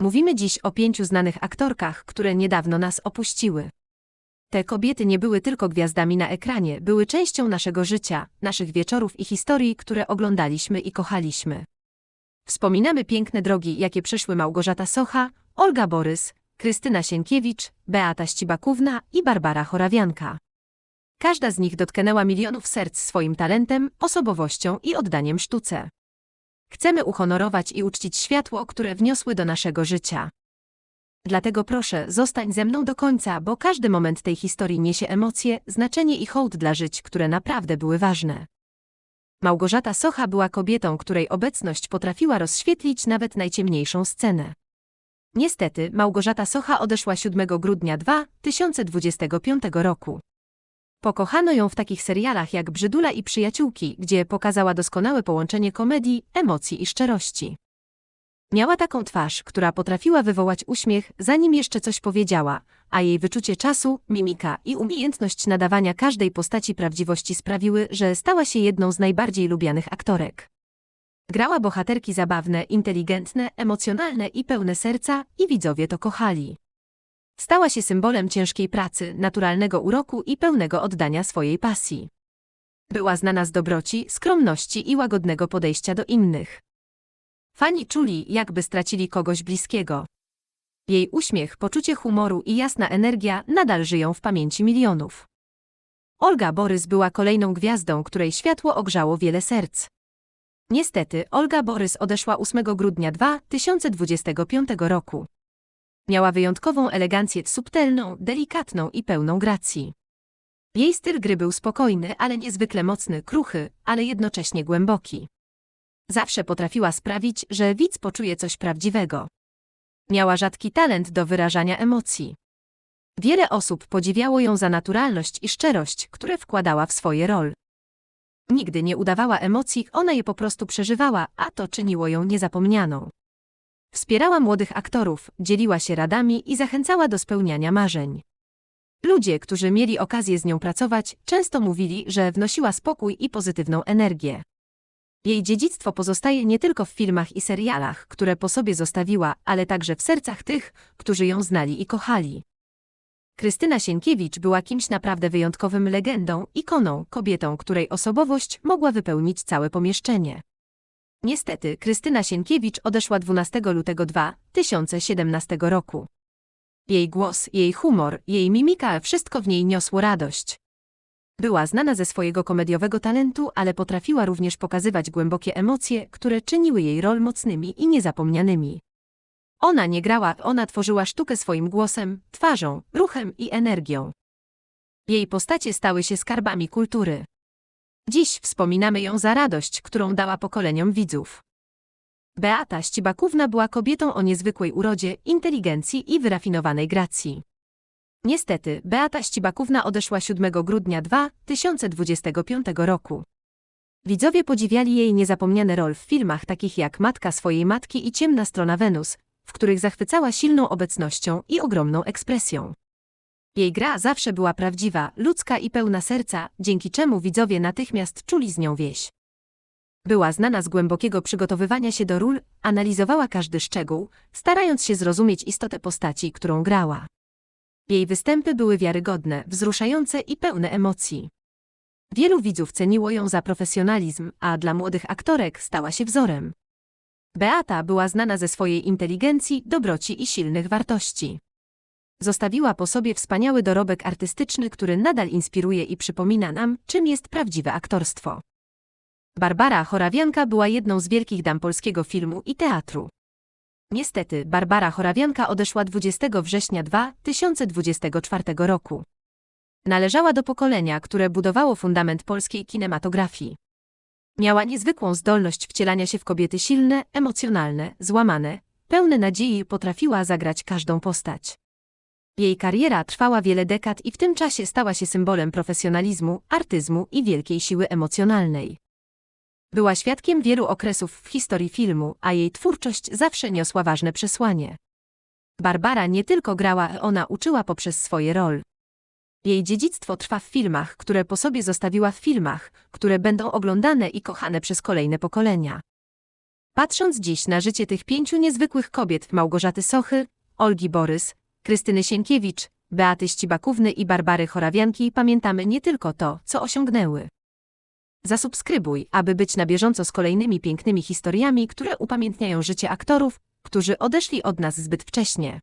Mówimy dziś o pięciu znanych aktorkach, które niedawno nas opuściły. Te kobiety nie były tylko gwiazdami na ekranie, były częścią naszego życia, naszych wieczorów i historii, które oglądaliśmy i kochaliśmy. Wspominamy piękne drogi, jakie przeszły Małgorzata Socha, Olga Borys, Krystyna Sienkiewicz, Beata Ścibakówna i Barbara Chorawianka. Każda z nich dotknęła milionów serc swoim talentem, osobowością i oddaniem sztuce. Chcemy uhonorować i uczcić światło, które wniosły do naszego życia. Dlatego proszę, zostań ze mną do końca, bo każdy moment tej historii niesie emocje, znaczenie i hołd dla żyć, które naprawdę były ważne. Małgorzata Socha była kobietą, której obecność potrafiła rozświetlić nawet najciemniejszą scenę. Niestety, Małgorzata Socha odeszła 7 grudnia 2025 roku. Pokochano ją w takich serialach jak Brzydula i Przyjaciółki, gdzie pokazała doskonałe połączenie komedii, emocji i szczerości. Miała taką twarz, która potrafiła wywołać uśmiech, zanim jeszcze coś powiedziała, a jej wyczucie czasu, mimika i umiejętność nadawania każdej postaci prawdziwości sprawiły, że stała się jedną z najbardziej lubianych aktorek. Grała bohaterki zabawne, inteligentne, emocjonalne i pełne serca, i widzowie to kochali. Stała się symbolem ciężkiej pracy, naturalnego uroku i pełnego oddania swojej pasji. Była znana z dobroci, skromności i łagodnego podejścia do innych. Fani czuli, jakby stracili kogoś bliskiego. Jej uśmiech, poczucie humoru i jasna energia nadal żyją w pamięci milionów. Olga Borys była kolejną gwiazdą, której światło ogrzało wiele serc. Niestety, Olga Borys odeszła 8 grudnia 2025 roku. Miała wyjątkową elegancję subtelną, delikatną i pełną gracji. Jej styl gry był spokojny, ale niezwykle mocny, kruchy, ale jednocześnie głęboki. Zawsze potrafiła sprawić, że widz poczuje coś prawdziwego. Miała rzadki talent do wyrażania emocji. Wiele osób podziwiało ją za naturalność i szczerość, które wkładała w swoje rol. Nigdy nie udawała emocji, ona je po prostu przeżywała, a to czyniło ją niezapomnianą. Wspierała młodych aktorów, dzieliła się radami i zachęcała do spełniania marzeń. Ludzie, którzy mieli okazję z nią pracować, często mówili, że wnosiła spokój i pozytywną energię. Jej dziedzictwo pozostaje nie tylko w filmach i serialach, które po sobie zostawiła, ale także w sercach tych, którzy ją znali i kochali. Krystyna Sienkiewicz była kimś naprawdę wyjątkowym legendą, ikoną, kobietą, której osobowość mogła wypełnić całe pomieszczenie. Niestety, Krystyna Sienkiewicz odeszła 12 lutego 2017 roku. Jej głos, jej humor, jej mimika, wszystko w niej niosło radość. Była znana ze swojego komediowego talentu, ale potrafiła również pokazywać głębokie emocje, które czyniły jej rol mocnymi i niezapomnianymi. Ona nie grała, ona tworzyła sztukę swoim głosem, twarzą, ruchem i energią. Jej postacie stały się skarbami kultury. Dziś wspominamy ją za radość, którą dała pokoleniom widzów. Beata Ścibakówna była kobietą o niezwykłej urodzie, inteligencji i wyrafinowanej gracji. Niestety, Beata Ścibakówna odeszła 7 grudnia 2025 roku. Widzowie podziwiali jej niezapomniane rol w filmach takich jak Matka swojej matki i Ciemna strona Wenus, w których zachwycała silną obecnością i ogromną ekspresją. Jej gra zawsze była prawdziwa, ludzka i pełna serca, dzięki czemu widzowie natychmiast czuli z nią wieś. Była znana z głębokiego przygotowywania się do ról, analizowała każdy szczegół, starając się zrozumieć istotę postaci, którą grała. Jej występy były wiarygodne, wzruszające i pełne emocji. Wielu widzów ceniło ją za profesjonalizm, a dla młodych aktorek stała się wzorem. Beata była znana ze swojej inteligencji, dobroci i silnych wartości. Zostawiła po sobie wspaniały dorobek artystyczny, który nadal inspiruje i przypomina nam, czym jest prawdziwe aktorstwo. Barbara Chorawianka była jedną z wielkich dam polskiego filmu i teatru. Niestety, Barbara Chorawianka odeszła 20 września 2024 roku. Należała do pokolenia, które budowało fundament polskiej kinematografii. Miała niezwykłą zdolność wcielania się w kobiety silne, emocjonalne, złamane, pełne nadziei potrafiła zagrać każdą postać. Jej kariera trwała wiele dekad i w tym czasie stała się symbolem profesjonalizmu, artyzmu i wielkiej siły emocjonalnej. Była świadkiem wielu okresów w historii filmu, a jej twórczość zawsze niosła ważne przesłanie. Barbara nie tylko grała, ona uczyła poprzez swoje rol. Jej dziedzictwo trwa w filmach, które po sobie zostawiła w filmach, które będą oglądane i kochane przez kolejne pokolenia. Patrząc dziś na życie tych pięciu niezwykłych kobiet Małgorzaty Sochy, Olgi Borys, Krystyny Sienkiewicz, Beaty Ścibakówny i Barbary Chorawianki, pamiętamy nie tylko to, co osiągnęły. Zasubskrybuj, aby być na bieżąco z kolejnymi pięknymi historiami, które upamiętniają życie aktorów, którzy odeszli od nas zbyt wcześnie.